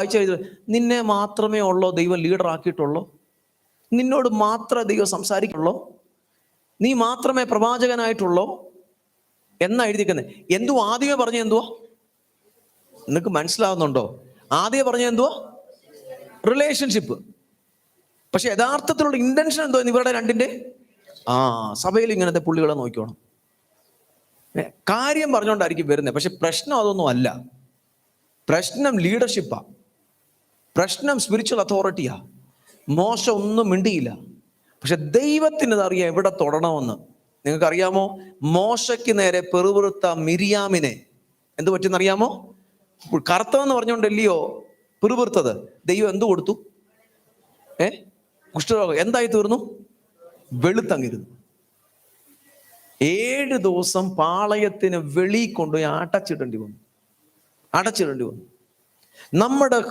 വായിച്ചു കഴിഞ്ഞാൽ നിന്നെ മാത്രമേ ഉള്ളോ? ദൈവം ലീഡർ ആക്കിയിട്ടുള്ളൂ? നിന്നോട് മാത്രമേ ദൈവം സംസാരിക്കുള്ളൂ? നീ മാത്രമേ പ്രവാചകനായിട്ടുള്ളൂ? എന്നാ എഴുതിക്കുന്നത് എന്തു ആദ്യമേ പറഞ്ഞ എന്തുവാ? നിനക്ക് മനസ്സിലാവുന്നുണ്ടോ? ആദ്യമേ പറഞ്ഞ എന്തുവാ? റിലേഷൻഷിപ്പ് പക്ഷെ യഥാർത്ഥത്തിലുള്ള ഇന്റൻഷൻ എന്തോ ഇവരുടെ രണ്ടിന്റെ? ആ സഭയിൽ ഇങ്ങനത്തെ പുള്ളികളെ നോക്കിക്കോണം. കാര്യം പറഞ്ഞുകൊണ്ടായിരിക്കും വരുന്നത് പക്ഷെ പ്രശ്നം അതൊന്നും അല്ല. പ്രശ്നം ലീഡർഷിപ്പാ പ്രശ്നം സ്പിരിച്വൽ അതോറിറ്റിയാ മോശ ഒന്നും മിണ്ടിയില്ല. പക്ഷെ ദൈവത്തിന് അറിയാം എവിടെ തൊടണമെന്ന്? നിങ്ങൾക്കറിയാമോ? മോശയ്ക്ക് നേരെ പെറുപെറുത്ത മിരിയാമിനെ. എന്ത് പറ്റുന്നറിയാമോ കറുത്തവെന്ന് പറഞ്ഞുകൊണ്ടല്ലയോ പെറുപെറുത്തത്? ദൈവം എന്തു കൊടുത്തു? ഏ? കുഷ്ഠരോഗം എന്തായി തീർന്നു വെളുത്തങ്ങിരുന്നു. ഏഴ് ദിവസം പാളയത്തിന് വെളി കൊണ്ടുപോയി അടച്ചിടേണ്ടി വന്നു. അടച്ചിടേണ്ടി വന്നു. നമ്മുടെ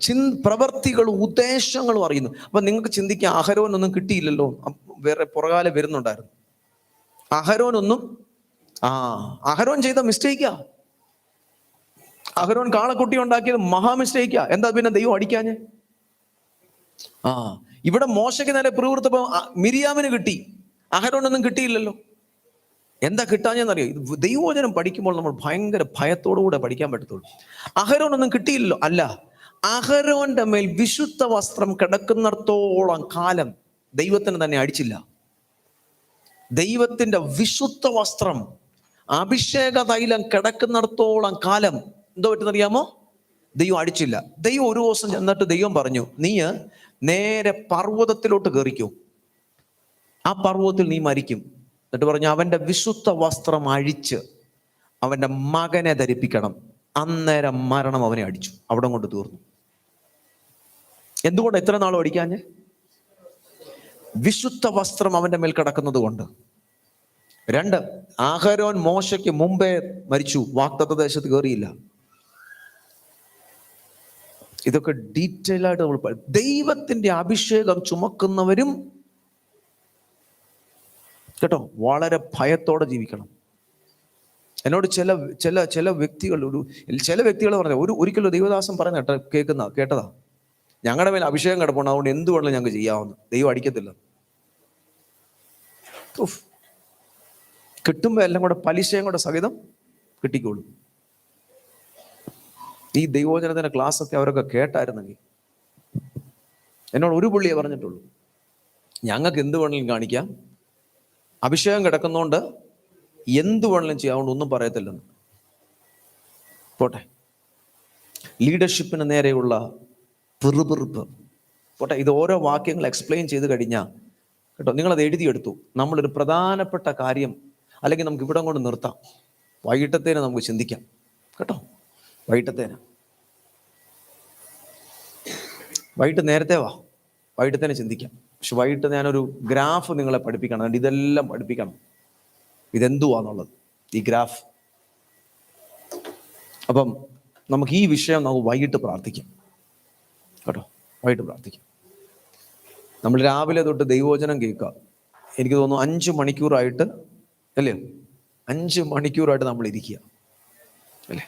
ചിൻ പ്രവർത്തികളും ഉദ്ദേശങ്ങളും അറിയുന്നു. അപ്പൊ നിങ്ങൾക്ക് ചിന്തിക്കാൻ അഹരോനൊന്നും കിട്ടിയില്ലല്ലോ. വേറെ പുറകാലെ വരുന്നുണ്ടായിരുന്നു. അഹരോനൊന്നും ആ അഹരോൻ ചെയ്ത മിസ്റ്റേക്കാ. അഹരോൻ കാളക്കുട്ടി ഉണ്ടാക്കിയത് മഹാ മിസ്റ്റേക്കാ. എന്താ പിന്നെ ദൈവം അടിക്കാഞ്ഞ്? ആ ഇവിടെ മോശയ്ക്ക് നേരെ പ്രവൃത്തപ്പോ മിരിയാമിന് കിട്ടി. അഹരോനൊന്നും കിട്ടിയില്ലല്ലോ. എന്താ കിട്ടാഞ്ഞെന്നറിയോ ഇത് ദൈവവചനം പഠിക്കുമ്പോൾ നമ്മൾ ഭയങ്കര ഭയത്തോടുകൂടെ പഠിക്കാൻ പറ്റത്തുള്ളൂ. അഹരോനൊന്നും കിട്ടിയില്ലല്ലോ. അല്ല അഹരോന്റെ മേൽ വിശുദ്ധ വസ്ത്രം കിടക്കുന്നിടത്തോളം കാലം ദൈവത്തിന് തന്നെ അടിച്ചില്ല. ദൈവത്തിന്റെ വിശുദ്ധ വസ്ത്രം അഭിഷേക തൈലം കിടക്കുന്നിടത്തോളം കാലം എന്തോ പറ്റുന്നറിയാമോ? ദൈവം അടിച്ചില്ല. ദൈവം ഒരു ദിവസം ചെന്നിട്ട് ദൈവം പറഞ്ഞു നീ നേരെ പർവതത്തിലോട്ട് കയറിക്കും ആ പർവതത്തിൽ നീ മരിക്കും. എന്നിട്ട് പറഞ്ഞു അവന്റെ വിശുദ്ധ വസ്ത്രം അഴിച്ച് അവന്റെ മകനെ ധരിപ്പിക്കണം. അന്നേരം മരണം അവനെ അടിച്ചു അവിടെ കൊണ്ട് തീർന്നു. എന്തുകൊണ്ട് എത്ര നാളും അടിക്കാഞ്ഞ് വിശുദ്ധ വസ്ത്രം അവന്റെ മേൽ കിടക്കുന്നത് കൊണ്ട്. രണ്ട് ആഹരോൻ മോശയ്ക്ക് മുമ്പേ മരിച്ചു വാക്തത്വ ദേശത്ത് കയറിയില്ല ഇതൊക്കെ ഡീറ്റെയിൽ ആയിട്ട് നമ്മൾ ദൈവത്തിന്റെ അഭിഷേകം ചുമക്കുന്നവരും കേട്ടോ വളരെ ഭയത്തോടെ ജീവിക്കണം. എന്നോട് ചില ചില ചില വ്യക്തികൾ ഒരു ചില വ്യക്തികൾ പറഞ്ഞ ഒരു ഒരിക്കലും ദൈവദാസം പറഞ്ഞ കേൾക്കുന്ന കേട്ടതാ. ഞങ്ങളുടെ മേൽ അഭിഷേകം കിടപ്പുണ്ട് അതുകൊണ്ട് എന്ത് വേണമെങ്കിലും ഞങ്ങൾക്ക് ചെയ്യാവുന്ന ദൈവം അടിക്കത്തില്ല. ഉഫ്. കിട്ടുമ്പോ എല്ലാം കൂടെ പലിശയും കൂടെ സഹിതം കിട്ടിക്കോളും. ഈ ദൈവോചനത്തിന്റെ ക്ലാസ്സൊക്കെ അവരൊക്കെ കേട്ടായിരുന്നെങ്കിൽ എന്നോട് ഒരു പുള്ളിയെ പറഞ്ഞിട്ടുള്ളൂ ഞങ്ങൾക്ക് എന്ത് വേണമെങ്കിലും കാണിക്കാം അഭിഷേകം കിടക്കുന്നതുകൊണ്ട് എന്ത് വേണമെങ്കിലും ചെയ്യാവുകൊണ്ട് ഒന്നും പറയത്തില്ലെന്ന്. പോട്ടെ. ലീഡർഷിപ്പിന് നേരെയുള്ള പിറുപിറുപ്പ്. പോട്ടെ ഇത് ഓരോ വാക്യങ്ങൾ എക്സ്പ്ലെയിൻ ചെയ്ത് കഴിഞ്ഞാൽ കേട്ടോ നിങ്ങളത് എഴുതിയെടുത്തു. നമ്മളൊരു പ്രധാനപ്പെട്ട കാര്യം അല്ലെങ്കിൽ നമുക്ക് ഇവിടെ കൊണ്ട് നിർത്താം. വൈകിട്ടത്തേനെ നമുക്ക് ചിന്തിക്കാം. കേട്ടോ? വൈകിട്ടത്തേന്. വൈകിട്ട് നേരത്തെ വാ. വൈകിട്ടത്തേനെ ചിന്തിക്കാം. പക്ഷെ വൈകിട്ട് ഞാനൊരു ഗ്രാഫ് നിങ്ങളെ പഠിപ്പിക്കണം. അതുകൊണ്ട് ഇതെല്ലാം പഠിപ്പിക്കണം. ഇതെന്തുവാന്നുള്ളത്. ഈ ഗ്രാഫ്. അപ്പം നമുക്ക് ഈ വിഷയം നമുക്ക് വൈകിട്ട് പ്രാർത്ഥിക്കാം. കേട്ടോ? വൈകിട്ട് പ്രാർത്ഥിക്കാം. നമ്മൾ രാവിലെ തൊട്ട് ദൈവവചനം കേൾക്കുക. എനിക്ക് തോന്നുന്നു അഞ്ച് മണിക്കൂറായിട്ട് അല്ലേ? അഞ്ച് മണിക്കൂറായിട്ട് നമ്മൾ ഇരിക്കുക. അല്ലേ?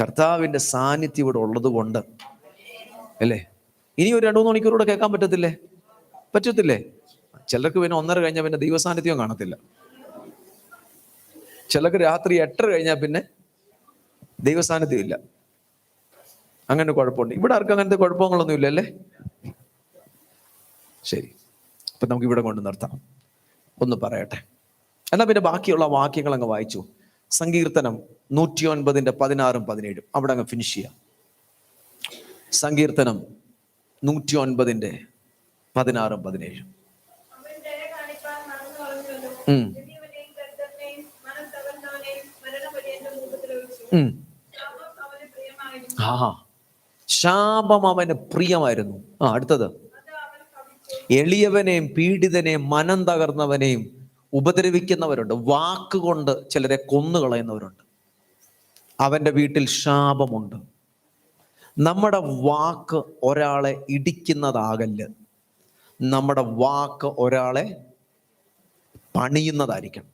കർത്താവിന്റെ സാന്നിധ്യം ഇവിടെ ഉള്ളത് കൊണ്ട് അല്ലേ? ഇനി ഒരു രണ്ടു മൂന്ന് മണിക്കൂർ കേൾക്കാൻ പറ്റത്തില്ലേ? പറ്റത്തില്ലേ? ചിലർക്ക് പിന്നെ ഒന്നര കഴിഞ്ഞാൽ പിന്നെ ദൈവസാന്നിധ്യം കാണത്തില്ല. ചിലർക്ക് രാത്രി എട്ടര കഴിഞ്ഞാൽ പിന്നെ ദൈവസാന്നിധ്യം ഇല്ല. അങ്ങനെ കുഴപ്പമുണ്ട്. ഇവിടെ ആർക്കും അങ്ങനത്തെ കുഴപ്പങ്ങളൊന്നും ഇല്ലല്ലേ? ശരി. അപ്പൊ നമുക്ക് ഇവിടെ കൊണ്ട് നിർത്താം. ഒന്ന് പറയട്ടെ. എന്നാ പിന്നെ ബാക്കിയുള്ള വാക്യങ്ങൾ അങ്ങ് വായിച്ചു. സങ്കീർത്തനം നൂറ്റി ഒൻപതിന്റെ പതിനാറും പതിനേഴും. അവിടെ അങ്ങ് ഫിനിഷ് ചെയ്യാം. സങ്കീർത്തനം നൂറ്റി ഒൻപതിന്റെ പതിനാറും പതിനേഴും. ആ ശാപം അവന് പ്രിയമായിരുന്നു. ആ അടുത്തത്. എളിയവനെയും പീഡിതനെയും മനം തകർന്നവനെയും ഉപദ്രവിക്കുന്നവരുണ്ട്. വാക്കുകൊണ്ട് ചിലരെ കൊന്നുകളയുന്നവരുണ്ട് അവന്റെ വീട്ടിൽ ശാപമുണ്ട്. നമ്മുടെ വാക്ക് ഒരാളെ ഇടിക്കുന്നതാകല്ല്. നമ്മുടെ വാക്ക് ഒരാളെ പണിയുന്നതായിരിക്കണം.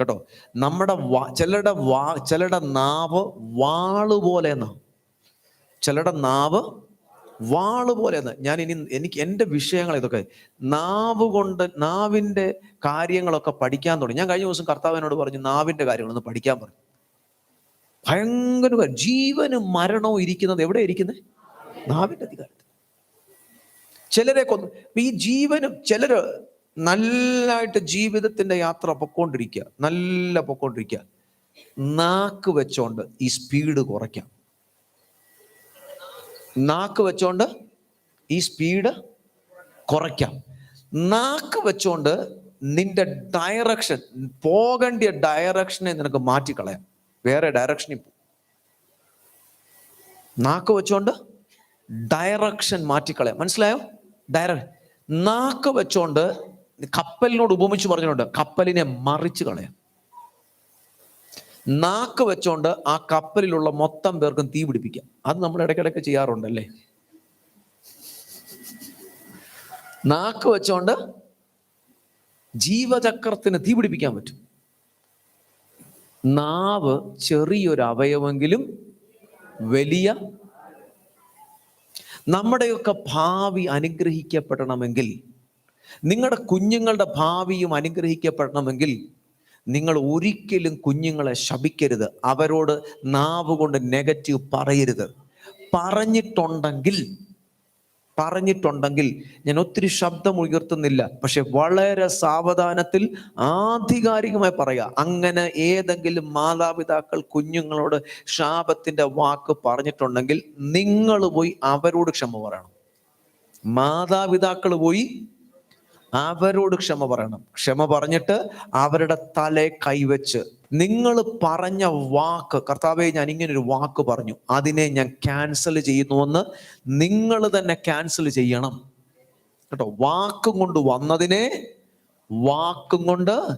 കേട്ടോ? നമ്മുടെ വാ ചിലരുടെ വാ ചിലരുടെ നാവ് വാൾ പോലെ എന്നാ ചിലരുടെ നാവ് വാൾ പോലെ എന്ന് ഞാൻ ഇനി എനിക്ക് എന്റെ വിഷയങ്ങൾ ഇതൊക്കെ നാവ് കൊണ്ട് നാവിന്റെ കാര്യങ്ങളൊക്കെ പഠിക്കാൻ തുടങ്ങി. ഞാൻ കഴിഞ്ഞ ദിവസം കർത്താവിനോട് പറഞ്ഞു നാവിന്റെ കാര്യങ്ങളൊന്ന് പഠിക്കാൻ പറഞ്ഞു. ഭയങ്കര ജീവനും മരണവും ഇരിക്കുന്നത് എവിടെ ഇരിക്കുന്നത് നാവിന്റെ അധികാരത്തിൽ ചിലരെ കൊന്ന് ഈ ജീവനും ചിലർ നല്ലതായിട്ട് ജീവിതത്തിന്റെ യാത്ര പൊക്കോണ്ടിരിക്കുക നല്ല പൊക്കോണ്ടിരിക്കുക നാക്ക് വെച്ചോണ്ട് ഈ സ്പീഡ് കുറയ്ക്കാം. നാക്ക് വെച്ചോണ്ട് ഈ സ്പീഡ് കുറയ്ക്കാം. നാക്ക് വെച്ചോണ്ട് നിന്റെ ഡയറക്ഷൻ പോകേണ്ട ഡയറക്ഷനെ നിനക്ക് മാറ്റിക്കളയാം. വേറെ ഡയറക്ഷനിൽ നാക്ക് വെച്ചോണ്ട് ഡയറക്ഷൻ മാറ്റിക്കളയാം. മനസ്സിലായോ? ഡയറ നാക്ക് വെച്ചോണ്ട് കപ്പലിനോട് ഉപമിച്ച് പറഞ്ഞിട്ടുണ്ട്. കപ്പലിനെ മറിച്ച് കളയാം നാക്ക് വെച്ചോണ്ട് ആ കപ്പലിലുള്ള മൊത്തം പേർക്കും തീ പിടിപ്പിക്കാം. അത് നമ്മൾ ഇടയ്ക്കിടയ്ക്ക് ചെയ്യാറുണ്ടല്ലേ? നാക്ക് വെച്ചോണ്ട് ജീവചക്രത്തിന് തീ പിടിപ്പിക്കാൻ പറ്റും. നാവ് ചെറിയൊരു അവയവെങ്കിലും വലിയ നമ്മുടെയൊക്കെ ഭാവി അനുഗ്രഹിക്കപ്പെടണമെങ്കിൽ നിങ്ങളുടെ കുഞ്ഞുങ്ങളുടെ ഭാവിയും അനുഗ്രഹിക്കപ്പെടണമെങ്കിൽ നിങ്ങൾ ഒരിക്കലും കുഞ്ഞുങ്ങളെ ശപിക്കരുത്. അവരോട് നാവ് കൊണ്ട് നെഗറ്റീവ് പറയരുത്. പറഞ്ഞിട്ടുണ്ടെങ്കിൽ പറഞ്ഞിട്ടുണ്ടെങ്കിൽ ഞാൻ ഒത്തിരി ശബ്ദം ഉയർത്തുന്നില്ല പക്ഷെ വളരെ സാവധാനത്തിൽ ആധികാരികമായി പറയുക. അങ്ങനെ ഏതെങ്കിലും മാതാപിതാക്കൾ കുഞ്ഞുങ്ങളോട് ശാപത്തിന്റെ വാക്ക് പറഞ്ഞിട്ടുണ്ടെങ്കിൽ നിങ്ങൾ പോയി അവരോട് ക്ഷമ പറയണം. മാതാപിതാക്കൾ പോയി അവരോട് ക്ഷമ പറയണം. ക്ഷമ പറഞ്ഞിട്ട് അവരുടെ തലേ കൈവച്ച് നിങ്ങൾ പറഞ്ഞ വാക്ക് കർത്താവെ ഞാൻ ഇങ്ങനെ ഒരു വാക്ക് പറഞ്ഞു. അതിനെ ഞാൻ ക്യാൻസൽ ചെയ്യുന്നുവെന്ന് നിങ്ങൾ തന്നെ ക്യാൻസൽ ചെയ്യണം. കേട്ടോ വാക്കും കൊണ്ട് വന്നതിനെ വാക്കും കൊണ്ട്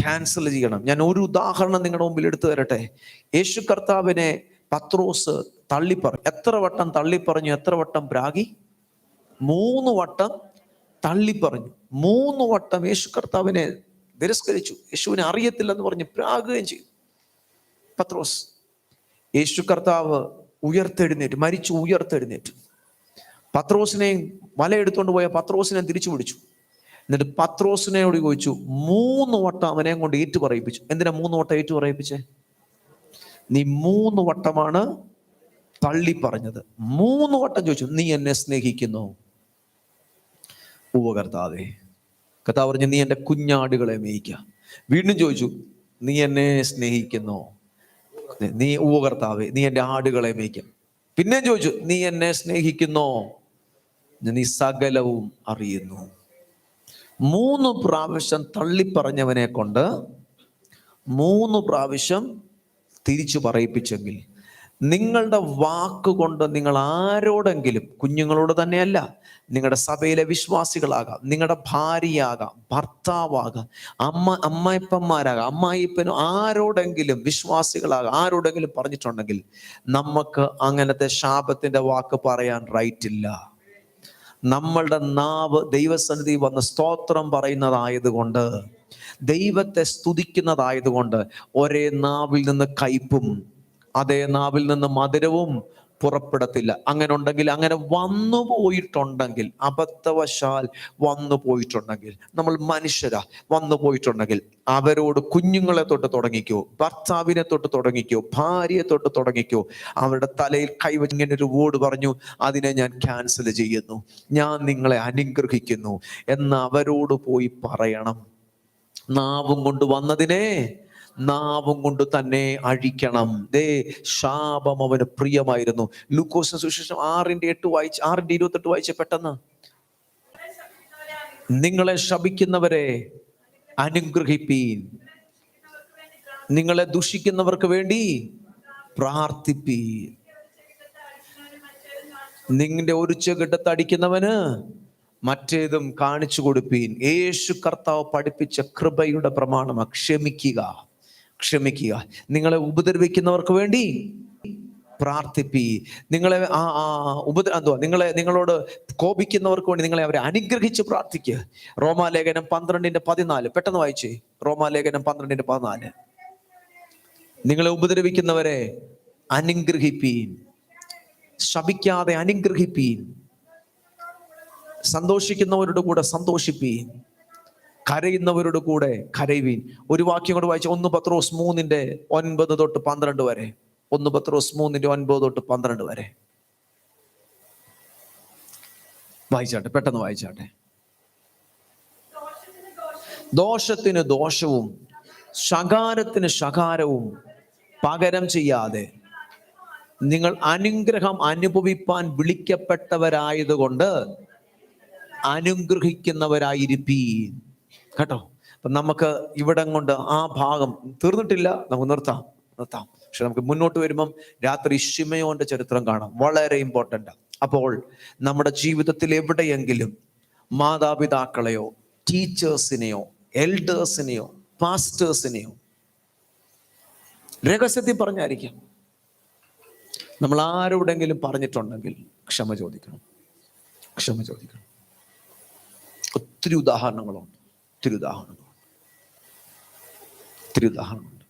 ക്യാൻസൽ ചെയ്യണം. ഞാൻ ഒരു ഉദാഹരണം നിങ്ങളുടെ മുമ്പിൽ എടുത്തു തരട്ടെ. യേശു കർത്താവിനെ പത്രോസ് തള്ളിപ്പറഞ്ഞു. എത്ര വട്ടം തള്ളിപ്പറഞ്ഞു എത്ര വട്ടം പ്രാഗി? മൂന്ന് വട്ടം തള്ളിപ്പറഞ്ഞു. മൂന്ന് വട്ടം യേശു കർത്താവിനെ തിരസ്കരിച്ചു. യേശുവിനെ അറിയത്തില്ലെന്ന് പറഞ്ഞ് പ്രാകുകയും ചെയ്തു. പത്രോസ് യേശു കർത്താവ് ഉയർത്തെഴുന്നേറ്റ് മരിച്ചു ഉയർത്തെഴുന്നേറ്റ്. പത്രോസിനെയും വലയെടുത്തുകൊണ്ട് പോയ പത്രോസിനെ തിരിച്ചു പിടിച്ചു. എന്നിട്ട് പത്രോസിനോട് ചോദിച്ചു മൂന്ന് വട്ടം അവനെ കൊണ്ട് ഏറ്റു പറയിപ്പിച്ചു. എന്തിനാ മൂന്ന് വട്ടം ഏറ്റു പറയിപ്പിച്ചേ? നീ മൂന്ന് വട്ടമാണ് തള്ളി പറഞ്ഞത്. മൂന്ന് വട്ടം ചോദിച്ചു നീ എന്നെ സ്നേഹിക്കുന്നു. ഉവ്വ കർത്താവ് പറഞ്ഞു നീ എന്റെ കുഞ്ഞാടുകളെ മേയിക്ക. വീണ്ടും ചോദിച്ചു നീ എന്നെ സ്നേഹിക്കുന്നു? നീ കർത്താവേ നീ എന്റെ ആടുകളെ മേയ്ക്കും. പിന്നെയും ചോദിച്ചു നീ എന്നെ സ്നേഹിക്കുന്നോ? നീ സകലവും അറിയുന്നു. മൂന്ന് പ്രാവശ്യം തള്ളിപ്പറഞ്ഞവനെ കൊണ്ട് മൂന്ന് പ്രാവശ്യം തിരിച്ചു പറയിപ്പിച്ചെങ്കിൽ നിങ്ങളുടെ വാക്കുകൊണ്ട് നിങ്ങൾ ആരോടെങ്കിലും കുഞ്ഞുങ്ങളോട് തന്നെയല്ല നിങ്ങളുടെ സഭയിലെ വിശ്വാസികളാകാം നിങ്ങളുടെ ഭാര്യയാകാം ഭർത്താവാകാം അമ്മ അമ്മായിപ്പന്മാരാകാം അമ്മായിപ്പനും ആരോടെങ്കിലും വിശ്വാസികളാകാം ആരോടെങ്കിലും പറഞ്ഞിട്ടുണ്ടെങ്കിൽ നമുക്ക് അങ്ങനത്തെ ശാപത്തിന്റെ വാക്ക് പറയാൻ റൈറ്റ് ഇല്ല. നമ്മളുടെ നാവ് ദൈവസന്നിധി വന്ന് സ്തോത്രം പറയുന്നതായതുകൊണ്ട് ദൈവത്തെ സ്തുതിക്കുന്നതായതുകൊണ്ട് ഒരേ നാവിൽ നിന്ന് കയ്പും അതേ നാവിൽ നിന്ന് മധുരവും പുറപ്പെടത്തില്ല. അങ്ങനെ ഉണ്ടെങ്കിൽ അങ്ങനെ വന്നു പോയിട്ടുണ്ടെങ്കിൽ അബദ്ധവശാൽ വന്നു പോയിട്ടുണ്ടെങ്കിൽ നമ്മൾ മനുഷ്യരാ വന്നു പോയിട്ടുണ്ടെങ്കിൽ അവരോട് കുഞ്ഞുങ്ങളെ തൊട്ട് തുടങ്ങിക്കോ ഭർത്താവിനെ തൊട്ട് തുടങ്ങിക്കോ ഭാര്യയെ തൊട്ട് തുടങ്ങിക്കോ. അവരുടെ തലയിൽ കൈവച്ച് ഇങ്ങനെ ഒരു വോർഡ് പറഞ്ഞു അതിനെ ഞാൻ ക്യാൻസൽ ചെയ്യുന്നു. ഞാൻ നിങ്ങളെ അനുഗ്രഹിക്കുന്നു. എന്ന് അവരോട് പോയി പറയണം. നാവും കൊണ്ട് വന്നതിനെ നാവും കൊണ്ട് തന്നെ അഴിക്കണം. ദേ ശാപം അവന് പ്രിയമായിരുന്നു. ലൂക്കോസിന് സുവിശേഷം ആറിന്റെ എട്ട് വായിച്ച് ആറിന്റെ ഇരുപത്തെട്ട് വായിച്ച പെട്ടെന്ന്. നിങ്ങളെ ശപിക്കുന്നവരെ അനുഗ്രഹിപ്പീൻ. നിങ്ങളെ ദുഷിക്കുന്നവർക്ക് വേണ്ടി പ്രാർത്ഥിപ്പീൻ. നിങ്ങളുടെ ഒരു ചെകിട്ടത്ത് അടിക്കുന്നവന് മറ്റേതും കാണിച്ചു കൊടുപ്പീൻ. യേശു കർത്താവ് പഠിപ്പിച്ച കൃപയുടെ പ്രമാണം ക്ഷമിക്കുക. ക്ഷമിക്കുക. നിങ്ങളെ ഉപദ്രവിക്കുന്നവർക്ക് വേണ്ടി പ്രാർത്ഥിപ്പി. നിങ്ങളെ ആ ആ ഉപദ്ര എന്തുവാ? നിങ്ങളെ നിങ്ങളോട് കോപിക്കുന്നവർക്ക് വേണ്ടി നിങ്ങളെ അവരെ അനുഗ്രഹിച്ച് പ്രാർത്ഥിക്കുക റോമാലേഖനം പന്ത്രണ്ടിന്റെ പതിനാല്. പെട്ടെന്ന് വായിച്ചേ. റോമാലേഖനം പന്ത്രണ്ടിന്റെ പതിനാല്. നിങ്ങളെ ഉപദ്രവിക്കുന്നവരെ അനുഗ്രഹിപ്പീൻ. ശപിക്കാതെ അനുഗ്രഹിപ്പീൻ. സന്തോഷിക്കുന്നവരുടെ കൂടെ സന്തോഷിപ്പീൻ. കരയുന്നവരുടെ കൂടെ കരയുവീൻ. ഒരു വാക്യം കൂടെ വായിച്ച ഒന്ന് പത്രോസ് മൂന്നിന്റെ ഒൻപത് തൊട്ട് പന്ത്രണ്ട് വരെ. ഒന്ന് പത്രോസ് മൂന്നിന്റെ ഒൻപത് തൊട്ട് പന്ത്രണ്ട് വരെ. വായിച്ചാട്ടെ പെട്ടെന്ന് വായിച്ചാട്ടെ. ദോഷത്തിന് ദോഷത്തിന് ദോഷം ദോഷവും ശകാരത്തിന് ശകാരവും പകരം ചെയ്യാതെ നിങ്ങൾ അനുഗ്രഹം അനുഭവിപ്പാൻ വിളിക്കപ്പെട്ടവരായതുകൊണ്ട് അനുഗ്രഹിക്കുന്നവരായിരിപ്പീൻ. കേട്ടോ? അപ്പം നമുക്ക് ഇവിടം കൊണ്ട് ആ ഭാഗം തീർന്നിട്ടില്ല. നമുക്ക് നിർത്താം. നിർത്താം. പക്ഷെ നമുക്ക് മുന്നോട്ട് വരുമ്പം രാത്രി ഷിമയോന്റെ ചരിത്രം കാണാം. വളരെ ഇമ്പോർട്ടന്റ് അപ്പോൾ നമ്മുടെ ജീവിതത്തിൽ എവിടെയെങ്കിലും മാതാപിതാക്കളെയോ ടീച്ചേഴ്സിനെയോ എൽഡേഴ്സിനെയോ പാസ്റ്റേഴ്സിനെയോ രഹസ്യത്തിൽ പറഞ്ഞായിരിക്കാം. നമ്മൾ ആരോടെങ്കിലും പറഞ്ഞിട്ടുണ്ടെങ്കിൽ ക്ഷമ ചോദിക്കണം. ക്ഷമ ചോദിക്കണം. ഒത്തിരി ഉദാഹരണങ്ങളുണ്ട്. ഒത്തിരി ഉദാഹരണങ്ങളുണ്ട് ഒത്തിരി ഉദാഹരണമുണ്ട്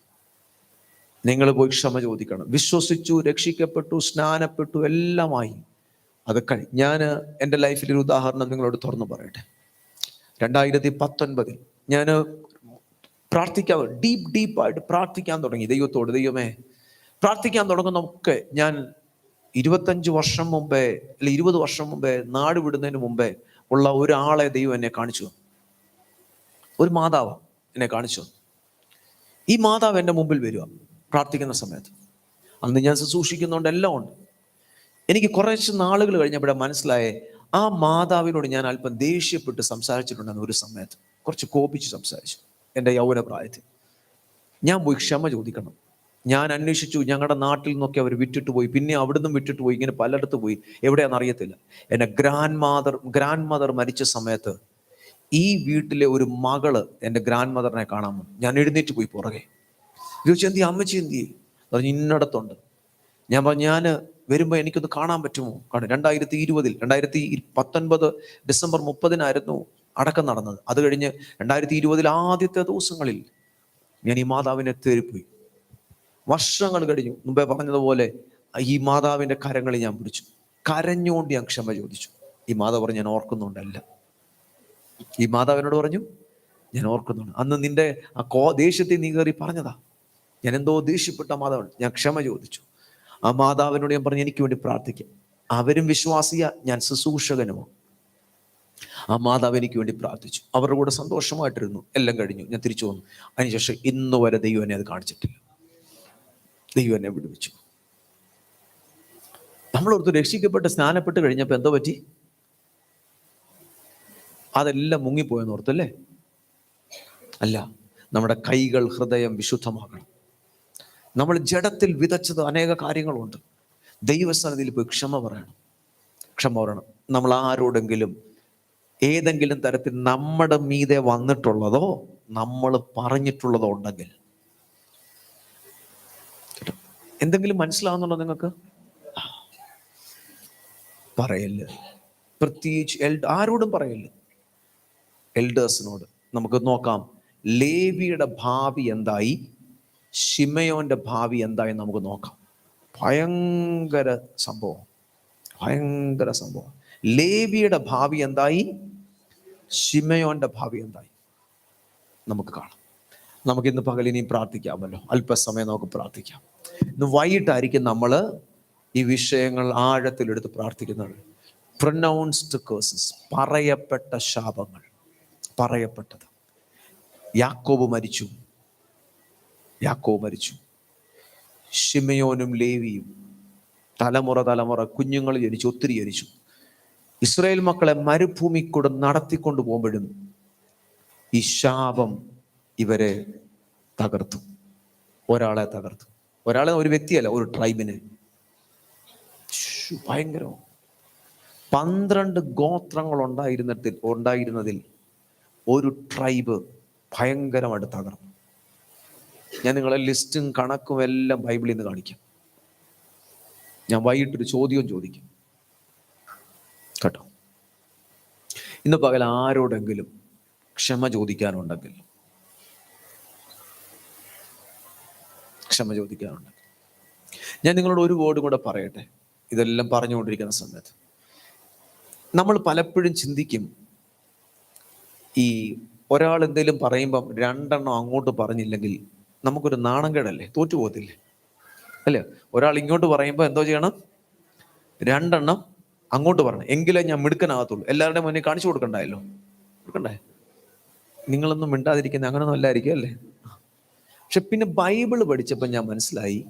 നിങ്ങൾ പോയി ക്ഷമ ചോദിക്കണം. വിശ്വസിച്ചു രക്ഷിക്കപ്പെട്ടു സ്നാനപ്പെട്ടു എല്ലാമായി. അത് കഴി ഞാൻ എന്റെ ലൈഫിലൊരു ഉദാഹരണം നിങ്ങളോട് തുറന്നു പറയട്ടെ. രണ്ടായിരത്തി പത്തൊൻപതിൽ ഞാൻ പ്രാർത്ഥിക്കാൻ ഡീപ്പ് ഡീപ്പായിട്ട് പ്രാർത്ഥിക്കാൻ തുടങ്ങി. ദൈവത്തോട് ദൈവമേ പ്രാർത്ഥിക്കാൻ തുടങ്ങുന്നൊക്കെ ഞാൻ ഇരുപത്തഞ്ച് വർഷം മുമ്പേ അല്ലെ ഇരുപത് വർഷം മുമ്പേ നാട് വിടുന്നതിന് മുമ്പേ ഉള്ള ഒരാളെ ദൈവം എന്നെ കാണിച്ചു. ഒരു മാതാവ് എന്നെ കാണിച്ചു. ഈ മാതാവ് എന്റെ മുമ്പിൽ വരിക പ്രാർത്ഥിക്കുന്ന സമയത്ത്. അന്ന് ഞാൻ ശുശ്രൂഷിക്കുന്നുണ്ട് എല്ലാം ഉണ്ട്. എനിക്ക് കുറച്ച് നാളുകൾ കഴിഞ്ഞപ്പോഴേ മനസ്സിലായ ആ മാതാവിനോട് ഞാൻ അല്പം ദേഷ്യപ്പെട്ട് സംസാരിച്ചിട്ടുണ്ടെന്ന് ഒരു സമയത്ത് കുറച്ച് കോപിച്ച് സംസാരിച്ചു എന്റെ യൗവന പ്രായത്തിൽ. ഞാൻ പോയി ക്ഷമ ചോദിക്കണം. ഞാൻ അന്വേഷിച്ചു ഞങ്ങളുടെ നാട്ടിൽ നിന്നൊക്കെ അവർ വിറ്റിട്ട് പോയി പിന്നെ അവിടുന്ന് വിട്ടിട്ട് പോയി ഇങ്ങനെ പലയിടത്ത് പോയി. എവിടെയാണെന്ന് അറിയത്തില്ല. എന്റെ ഗ്രാൻഡ് മാതർ ഗ്രാൻഡ് മദർ മരിച്ച സമയത്ത് ഈ വീട്ടിലെ ഒരു മകൾ എന്റെ ഗ്രാൻഡ് മദറിനെ കാണാൻ വന്നു. ഞാൻ എഴുന്നേറ്റ് പോയി പുറകെ. ചോദിച്ചു എന്തി അമ്മച്ചി എന്തി പറഞ്ഞു ഇന്നടത്തുണ്ട്. ഞാൻ പറഞ്ഞു ഞാൻ വരുമ്പോൾ എനിക്കൊന്ന് കാണാൻ പറ്റുമോ? കാണും രണ്ടായിരത്തി ഇരുപതിൽ രണ്ടായിരത്തി പത്തൊൻപത് ഡിസംബർ മുപ്പതിനായിരുന്നു അടക്കം നടന്നത്. അത് കഴിഞ്ഞ് രണ്ടായിരത്തി ഇരുപതിൽ ആദ്യത്തെ ദിവസങ്ങളിൽ ഞാൻ ഈ മാതാവിനെ തേറിപ്പോയി വർഷങ്ങൾ കഴിഞ്ഞു. മുമ്പേ പറഞ്ഞതുപോലെ ഈ മാതാവിന്റെ കരങ്ങളിൽ ഞാൻ പിടിച്ചു. കരഞ്ഞുകൊണ്ട് ഞാൻ ക്ഷമ ചോദിച്ചു. ഈ മാതാവ് പറഞ്ഞു ഞാൻ ഓർക്കുന്നുണ്ടല്ല. ഈ മാതാവിനോട് പറഞ്ഞു ഞാൻ ഓർക്കുന്നുണ്ട്. അന്ന് നിന്റെ ആ കോ ദേഷ്യത്തെ നീ കയറി പറഞ്ഞതാ. ഞാൻ എന്തോ ദേഷ്യപ്പെട്ട മാതാവ് ഞാൻ ക്ഷമ ചോദിച്ചു. ആ മാതാവിനോട് ഞാൻ പറഞ്ഞു എനിക്ക് വേണ്ടി പ്രാർത്ഥിക്കാം. അവരും വിശ്വാസിയ ഞാൻ ശുശ്രൂഷകനുമാണ് ആ മാതാവ് എനിക്ക് വേണ്ടി പ്രാർത്ഥിച്ചു. അവരുടെ കൂടെ സന്തോഷമായിട്ടിരുന്നു. എല്ലാം കഴിഞ്ഞു. ഞാൻ തിരിച്ചു വന്നു. അതിനുശേഷം ഇന്ന് വരെ ദൈവം എന്നെ അത് കാണിച്ചിട്ടില്ല. ദൈവം എന്നെ വിടുവിച്ചു. നമ്മളോർത്ത് രക്ഷിക്കപ്പെട്ട് സ്നാനപ്പെട്ട് കഴിഞ്ഞപ്പോൾ എന്തോ പറ്റി? അതെല്ലാം മുങ്ങിപ്പോയെന്ന് ഓർത്തല്ലേ അല്ല? നമ്മുടെ കൈകൾ ഹൃദയം വിശുദ്ധമാകണം. നമ്മൾ ജഡത്തിൽ വിതച്ചത് അനേക കാര്യങ്ങളുണ്ട്. ദൈവസ്ഥാനത്തിൽ പോയി ക്ഷമ പറയണം. ക്ഷമ പറയണം. നമ്മൾ ആരോടെങ്കിലും ഏതെങ്കിലും തരത്തിൽ നമ്മുടെ മീതെ വന്നിട്ടുള്ളതോ നമ്മൾ പറഞ്ഞിട്ടുള്ളതോ ഉണ്ടെങ്കിൽ. എന്തെങ്കിലും മനസ്സിലാവുന്നുണ്ടോ നിങ്ങൾക്ക്? പറയല്ലേ. പ്രത്യേകിച്ച് ആരോടും പറയൽ എൽഡേഴ്സിനോട് നമുക്ക് നോക്കാം. ലേവിയുടെ ഭാവി എന്തായി? ഷിമയോന്റെ ഭാവി എന്തായി നമുക്ക് നോക്കാം. ഭയങ്കര സംഭവം. ഭയങ്കര സംഭവം. ലേവിയുടെ ഭാവി എന്തായി? ഷിമയോന്റെ ഭാവി എന്തായി? നമുക്ക് കാണാം. നമുക്ക് ഇന്ന് പകൽ ഇനിയും പ്രാർത്ഥിക്കാമല്ലോ. അല്പസമയം നമുക്ക് പ്രാർത്ഥിക്കാം. ഇന്ന് വൈകിട്ടായിരിക്കും നമ്മൾ ഈ വിഷയങ്ങൾ ആഴത്തിലെടുത്ത് പ്രാർത്ഥിക്കുന്നത്. പ്രൊനൗൺസ്ഡ് കേസസ് പറയപ്പെട്ട ശാപങ്ങൾ. പറയപ്പെട്ടത്. യാക്കോബ് മരിച്ചു. യാക്കോബ് മരിച്ചു. ഷിമയോനും ലേവിയും തലമുറ തലമുറ കുഞ്ഞുങ്ങൾ ജനിച്ചു ഒത്തിരി ജനിച്ചു. ഇസ്രായേൽ മക്കളെ മരുഭൂമി കൂടെ നടത്തിക്കൊണ്ട് പോകുമ്പോഴും ഈ ശാപം ഇവരെ തകർത്തു. ഒരാളെ തകർത്തു. ഒരാളെ ഒരു വ്യക്തിയല്ല ഒരു ട്രൈബിനെ. ശ്ശു, ഭയങ്കരം പന്ത്രണ്ട് ഗോത്രങ്ങൾ ഉണ്ടായിരുന്നതിൽ ഉണ്ടായിരുന്നതിൽ ഒരു ട്രൈബ് ഭയങ്കരമായിട്ട് തകർന്നു ഞാൻ നിങ്ങളെ ലിസ്റ്റും കണക്കും എല്ലാം ബൈബിളിൽ നിന്ന് കാണിക്കാം. ഞാൻ വൈകിട്ടൊരു ചോദ്യവും ചോദിക്കും. കേട്ടോ? ഇന്ന് പകൽ ആരോടെങ്കിലും ക്ഷമ ചോദിക്കാനുണ്ടെങ്കിൽ ക്ഷമ ചോദിക്കാനുണ്ട് ഞാൻ നിങ്ങളോട് ഒരു വേർഡ് കൂടെ പറയട്ടെ. ഇതെല്ലാം പറഞ്ഞുകൊണ്ടിരിക്കുന്ന സമയത്ത്. നമ്മൾ പലപ്പോഴും ചിന്തിക്കും ഈ ഒരാൾ എന്തെങ്കിലും പറയുമ്പം രണ്ടെണ്ണം അങ്ങോട്ട് പറഞ്ഞില്ലെങ്കിൽ നമുക്കൊരു നാണംകേടല്ലേ തോറ്റു പോകത്തില്ലേ? അല്ലേ? ഒരാൾ ഇങ്ങോട്ട് പറയുമ്പോൾ എന്തോ ചെയ്യണം? രണ്ടെണ്ണം അങ്ങോട്ട് പറയണം. എങ്കിലേ ഞാൻ മിടുക്കനാകത്തുള്ളൂ. എല്ലാവരുടെയും മുന്നിൽ കാണിച്ചു കൊടുക്കണ്ടായല്ലോ. കൊടുക്കണ്ടേ? നിങ്ങളൊന്നും മിണ്ടാതിരിക്കുന്ന അങ്ങനൊന്നും അല്ലായിരിക്കും അല്ലേ? പക്ഷെ പിന്നെ ബൈബിൾ പഠിച്ചപ്പോൾ ഞാൻ മനസ്സിലായി.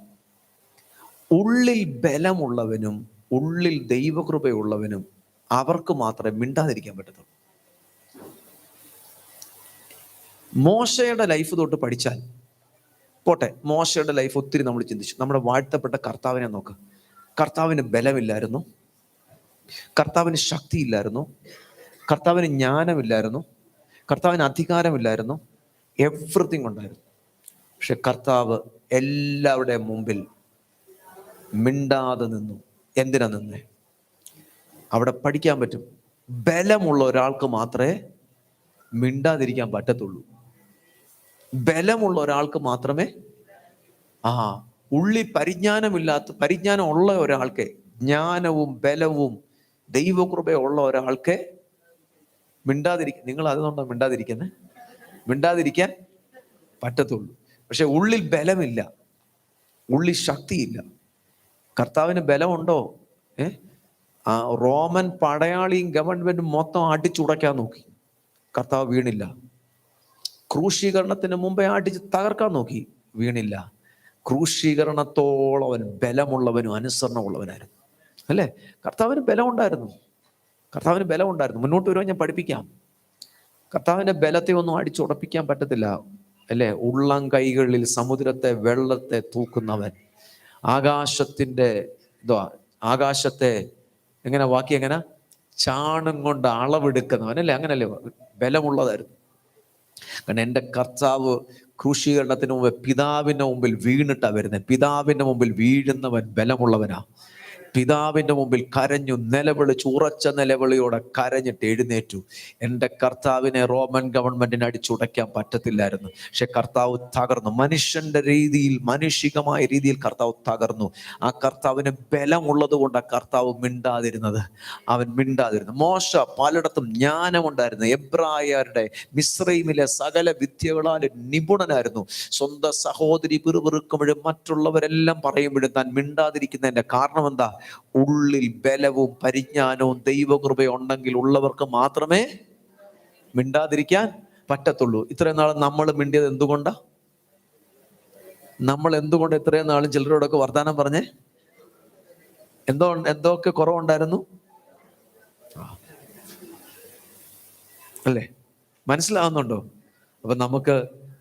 ഉള്ളിൽ ബലമുള്ളവനും ഉള്ളിൽ ദൈവകൃപയുള്ളവനും അവർക്ക് മാത്രമേ മിണ്ടാതിരിക്കാൻ പറ്റത്തുള്ളൂ. മോശയുടെ ലൈഫ് തൊട്ട് പഠിച്ചാൽ പോട്ടെ മോശയുടെ ലൈഫ് ഒത്തിരി നമ്മൾ ചിന്തിച്ചു. നമ്മുടെ വാഴ്ത്തപ്പെട്ട കർത്താവിനെ നോക്ക്. കർത്താവിന് ബലമില്ലായിരുന്നു. കർത്താവിന് ശക്തിയില്ലായിരുന്നു. കർത്താവിന് ജ്ഞാനമില്ലായിരുന്നു. കർത്താവിന് അധികാരമില്ലായിരുന്നു. എവ്രിതിങ് ഉണ്ടായിരുന്നു. പക്ഷെ കർത്താവ് എല്ലാവരുടെ മുമ്പിൽ മിണ്ടാതെ നിന്നു. എന്തിനാ നിന്നേ? അവിടെ പഠിക്കാൻ പറ്റും. ബലമുള്ള ഒരാൾക്ക് മാത്രമേ മിണ്ടാതിരിക്കാൻ പറ്റത്തുള്ളൂ. ബലമുള്ള ഒരാൾക്ക് മാത്രമേ ആ ഉള്ളി പരിജ്ഞാനമില്ലാത്ത പരിജ്ഞാനം ഉള്ള ഒരാൾക്ക് ജ്ഞാനവും ബലവും ദൈവകൃപയുള്ള ഒരാൾക്ക് മിണ്ടാതിരിക്കും നിങ്ങൾ അതുകൊണ്ടാണ് മിണ്ടാതിരിക്കുന്നത് മിണ്ടാതിരിക്കാൻ പറ്റത്തുള്ളൂ. പക്ഷെ ഉള്ളിൽ ബലമില്ല. ഉള്ളിൽ ശക്തിയില്ല. കർത്താവിന് ബലമുണ്ടോ? ഏ? ആ റോമൻ പടയാളിയും ഗവൺമെന്റും മൊത്തം അടിച്ചുടയ്ക്കാൻ നോക്കി. കർത്താവ് വീണില്ല. ക്രൂശീകരണത്തിന് മുമ്പേ അടിച്ച് തകർക്കാൻ നോക്കി. വീണില്ല. ക്രൂശീകരണത്തോളം അവൻ ബലമുള്ളവനും അനുസരണമുള്ളവനായിരുന്നു. അല്ലേ? കർത്താവിന് ബലമുണ്ടായിരുന്നു. കർത്താവിന് ബലമുണ്ടായിരുന്നു. മുന്നോട്ട് വരുവാൻ ഞാൻ പഠിപ്പിക്കാം. കർത്താവിന്റെ ബലത്തെ ഒന്നും അടിച്ചുറപ്പിക്കാൻ പറ്റത്തില്ല. അല്ലേ? ഉള്ളം കൈകളിൽ സമുദ്രത്തെ വെള്ളത്തെ തൂക്കുന്നവൻ. ആകാശത്തിന്റെ എന്തുവാ ആകാശത്തെ എങ്ങനെ? വാക്കി എങ്ങനെ? ചാണും കൊണ്ട് അളവെടുക്കുന്നവൻ. അല്ലേ? അങ്ങനല്ലേ? ബലമുള്ളതായിരുന്നു. കാരണം എന്റെ കർത്താവ് ക്രൂശീകരണത്തിന് മുമ്പ് പിതാവിന്റെ മുമ്പിൽ വീണിട്ടാണ് വരുന്നത്. പിതാവിന്റെ മുമ്പിൽ വീഴുന്നവൻ ബലമുള്ളവനാ. പിതാവിന്റെ മുമ്പിൽ കരഞ്ഞു നിലവിളിച്ചു ഉറച്ച നിലവിളിയോടെ കരഞ്ഞിട്ട് എഴുന്നേറ്റു. എന്റെ കർത്താവിനെ റോമൻ ഗവൺമെന്റിനെ അടിച്ചുടയ്ക്കാൻ പറ്റത്തില്ലായിരുന്നു. പക്ഷെ കർത്താവ് തകർന്നു. മനുഷ്യന്റെ രീതിയിൽ മാനുഷികമായ രീതിയിൽ കർത്താവ് തകർന്നു. ആ കർത്താവിന് ബലമുള്ളത് കൊണ്ട് ആ കർത്താവ് മിണ്ടാതിരുന്നത്. അവൻ മിണ്ടാതിരുന്നു. മോശ പലയിടത്തും ജ്ഞാനമുണ്ടായിരുന്നു. എബ്രായരുടെ മിശ്രൈമിലെ സകല വിദ്യകളാൽ നിപുണനായിരുന്നു. സ്വന്തം സഹോദരി പിറുപിറുക്കുമ്പോഴും മറ്റുള്ളവരെല്ലാം പറയുമ്പോഴും താൻ മിണ്ടാതിരിക്കുന്നതിന്റെ കാരണം എന്താ ഉള്ളിൽ ബലവും പരിജ്ഞാനവും ദൈവകൃപയും ഉണ്ടെങ്കിൽ ഉള്ളവർക്ക് മാത്രമേ മിണ്ടാതിരിക്കാൻ പറ്റത്തുള്ളൂ. ഇത്രയും നാൾ നമ്മൾ മിണ്ടിയത് എന്തുകൊണ്ടാ? നമ്മൾ എന്തുകൊണ്ട് ഇത്രയും നാളും ചിലരോടൊക്കെ വർത്താനം പറഞ്ഞേ? എന്തോ എന്തൊക്കെ കുറവുണ്ടായിരുന്നു? അല്ലേ? മനസ്സിലാവുന്നുണ്ടോ? അപ്പൊ നമുക്ക്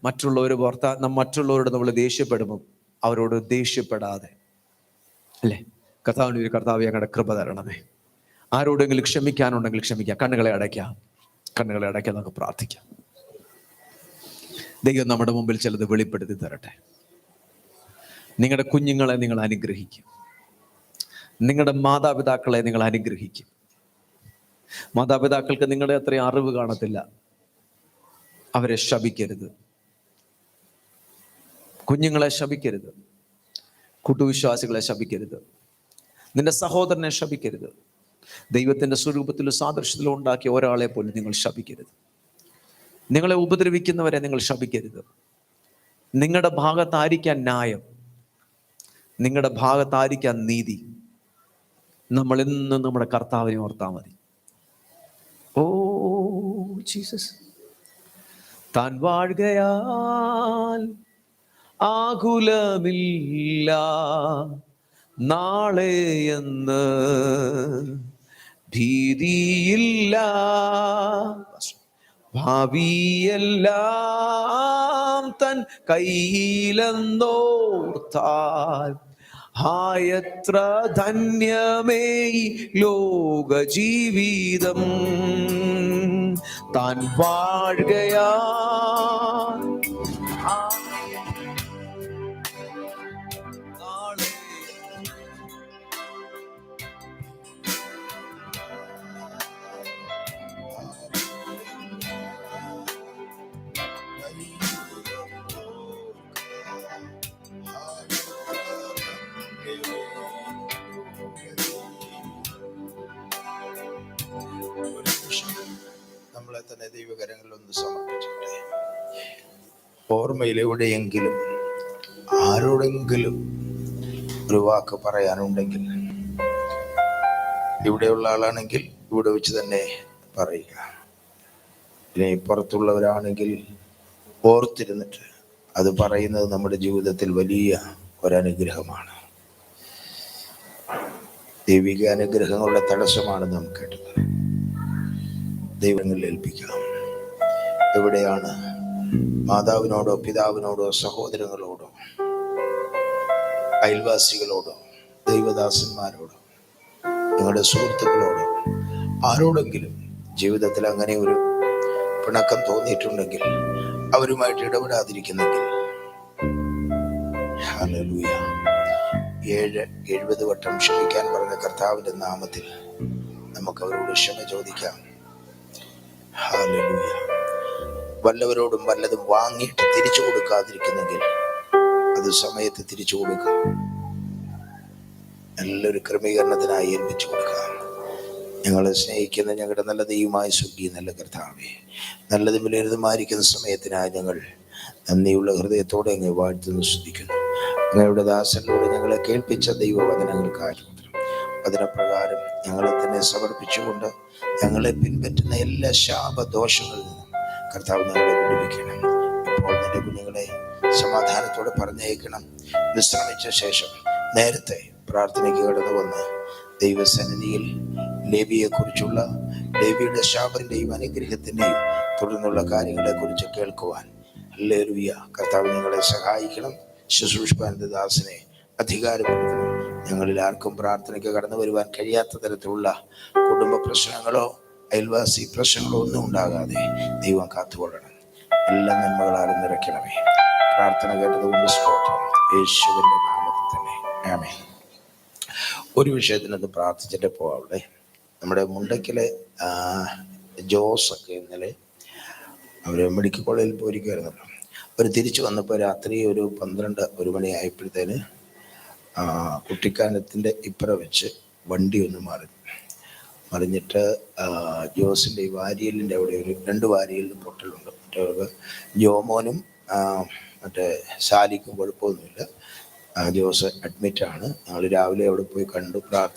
മറ്റുള്ളവർ വർത്താ മറ്റുള്ളവരോട് നമ്മൾ ദേഷ്യപ്പെടുമ്പോൾ അവരോട് ദേഷ്യപ്പെടാതെ. അല്ലേ? കർത്താവിന് ഒരു കർത്താവ് ഞങ്ങളുടെ കൃപ തരണമേ. ആരോടെങ്കിലും ക്ഷമിക്കാനുണ്ടെങ്കിൽ ക്ഷമിക്കാം. കണ്ണുകളെ അടയ്ക്കാം. കണ്ണുകളെ അടയ്ക്കാം നമുക്ക് പ്രാർത്ഥിക്കാം. ദൈവം നമ്മുടെ മുമ്പിൽ ചിലത് വെളിപ്പെടുത്തി തരട്ടെ. നിങ്ങളുടെ കുഞ്ഞുങ്ങളെ നിങ്ങൾ അനുഗ്രഹിക്കും. നിങ്ങളുടെ മാതാപിതാക്കളെ നിങ്ങൾ അനുഗ്രഹിക്കും. മാതാപിതാക്കൾക്ക് നിങ്ങളുടെ അത്രയും അറിവ് കാണത്തില്ല. അവരെ ശപിക്കരുത്. കുഞ്ഞുങ്ങളെ ശപിക്കരുത്. കുട്ടുവിശ്വാസികളെ ശപിക്കരുത്. നിന്റെ സഹോദരനെ ശപിക്കരുത്. ദൈവത്തിന്റെ സ്വരൂപത്തിലും സാദൃശ്യത്തിലും ഉണ്ടാക്കിയ ഒരാളെ പോലും നിങ്ങൾ ശപിക്കരുത്. നിങ്ങളെ ഉപദ്രവിക്കുന്നവരെ നിങ്ങൾ ശപിക്കരുത്. നിങ്ങളുടെ ഭാഗത്തായിരിക്കാൻ ന്യായം. നിങ്ങളുടെ ഭാഗത്തായിരിക്കാൻ നീതി. നമ്മൾ നമ്മുടെ കർത്താവിനെ ഓർത്താൽ മതി. Oh Jesus. താൻ വാഴുകയാൽ ആകുലമില്ല. നാളെ എന്ന് ഭീതിയില്ല ഭാവിയെല്ലാം തൻ കയ്യിലെന്നോർത്താൽ ഹായത്ര ധന്യമേ ലോക ജീവിതം താൻ വാഴുകയാ ഓർമ്മയിൽ എവിടെയെങ്കിലും ആരോടെങ്കിലും ഒരു വാക്ക് പറയാനുണ്ടെങ്കിൽ ഇവിടെയുള്ള ആളാണെങ്കിൽ ഇവിടെ വെച്ച് തന്നെ പറയുക. ഇനി പുറത്തുള്ളവരാണെങ്കിൽ ഓർത്തിരുന്നിട്ട് അത് പറയുന്നത് നമ്മുടെ ജീവിതത്തിൽ വലിയ ഒരനുഗ്രഹമാണ്. ദൈവിക അനുഗ്രഹങ്ങളുടെ തടസ്സമാണ് നാം കേട്ടത്. ദൈവങ്ങളിൽ ഏൽപ്പിക്കാം. എവിടെയാണ് മാതാവിനോടോ പിതാവിനോടോ സഹോദരങ്ങളോടോ അയൽവാസികളോടോ ദൈവദാസന്മാരോടോ നിങ്ങളുടെ സുഹൃത്തുക്കളോടോ ആരോടെങ്കിലും ജീവിതത്തിൽ അങ്ങനെ ഒരു പിണക്കം തോന്നിയിട്ടുണ്ടെങ്കിൽ അവരുമായിട്ട് ഇടപെടാതിരിക്കുന്നെങ്കിൽ. ഏഴ് എഴുപത് വട്ടം ക്ഷമിക്കാൻ പറഞ്ഞ കർത്താവിന്റെ നാമത്തിൽ നമുക്ക് അവരോട് ക്ഷമ ചോദിക്കാം. ഹല്ലേലൂയ. വല്ലവരോടും വല്ലതും വാങ്ങിയിട്ട് തിരിച്ചു കൊടുക്കാതിരിക്കുന്നെങ്കിൽ അത് സമയത്ത് തിരിച്ചു കൊടുക്കുക നല്ലൊരു ക്രമീകരണത്തിനായി ഏൽപ്പിച്ചു കൊടുക്കുക ഞങ്ങളെ സ്നേഹിക്കുന്ന ഞങ്ങളുടെ നല്ല ദൈവമായി സുഖി നല്ല കർത്താവേ നല്ലതും വിലയിരുതുമായിരിക്കുന്ന സമയത്തിനായി ഞങ്ങൾ നന്ദിയുള്ള ഹൃദയത്തോടെ അങ്ങ് വാഴ്ത്തുന്നു ശ്രദ്ധിക്കുന്നു അങ്ങയുടെ ദാസനിലൂടെ ഞങ്ങളെ കേൾപ്പിച്ച ദൈവവചനങ്ങൾക്കായി അതിനപ്രകാരം ഞങ്ങളെ തന്നെ സമർപ്പിച്ചുകൊണ്ട് ഞങ്ങളെ പിൻപറ്റുന്ന എല്ലാ ശാപദോഷങ്ങളിൽ നിന്നും കർത്താവ് വിടുവിക്കണം. ഇപ്പോൾ നിന്റെ കുഞ്ഞുങ്ങളെ സമാധാനത്തോടെ പറഞ്ഞയക്കണം. വിശ്രമിച്ച ശേഷം നേരത്തെ പ്രാർത്ഥനയ്ക്ക് കടന്നു വന്ന് ദൈവസന്നിധിയിൽ ലേബിയെ കുറിച്ചുള്ള ലേബിയുടെ ശാപത്തിന്റെയും അനുഗ്രഹത്തിന്റെയും തുടർന്നുള്ള കാര്യങ്ങളെ കുറിച്ച് കേൾക്കുവാൻ. ഹല്ലേലൂയ. കർത്താവ് നിങ്ങളെ സഹായിക്കണം. ശുശ്രൂഷിപ്പാൻ ദാസിനെ അധികാരപ്പെടുത്തണം. ഞങ്ങളിൽ ആർക്കും പ്രാർത്ഥനയ്ക്ക് കടന്നു വരുവാൻ കഴിയാത്ത തരത്തിലുള്ള കുടുംബ പ്രശ്നങ്ങളോ അയൽവാസി പ്രശ്നങ്ങളൊന്നും ഉണ്ടാകാതെ ദൈവം കാത്തുകൊള്ളണം. എല്ലാ നന്മകളാലും നിറയ്ക്കണമേ. പ്രാർത്ഥന കേട്ടതുകൊണ്ട് സ്തോത്രം. യേശുവിന്റെ നാമത്തിൽ തന്നെ. ആമേ ഒരു വിഷയത്തിനത് പ്രാർത്ഥിച്ചിട്ട് പോവാവിടെ നമ്മുടെ മുണ്ടക്കിലെ ജോസൊക്കെ ഇന്നലെ അവർ മെഡിക്കൽ കോളേജിൽ പോയിരിക്കുമായിരുന്നല്ലോ അവർ തിരിച്ചു വന്നപ്പോൾ രാത്രി ഒരു പന്ത്രണ്ട് ഒരു മണി ആയപ്പോഴത്തേന് ആ, കുട്ടിക്കാനത്തിന്റെ ഇപ്പുറം വെച്ച് വണ്ടി ഒന്ന് മറിഞ്ഞു മറിഞ്ഞിട്ട് ജോസിന്റെ ഈ വാരിയലിന്റെ അവിടെ ഒരു രണ്ട് വാരിയലിന് പൊട്ടലുണ്ട്. മറ്റേ ജോമോനും മറ്റേ സാലിക്കും കുഴപ്പമൊന്നുമില്ല. ജോസ് അഡ്മിറ്റാണ് ഞങ്ങൾ രാവിലെ അവിടെ പോയി കണ്ടു പ്രാർത്ഥിച്ചു.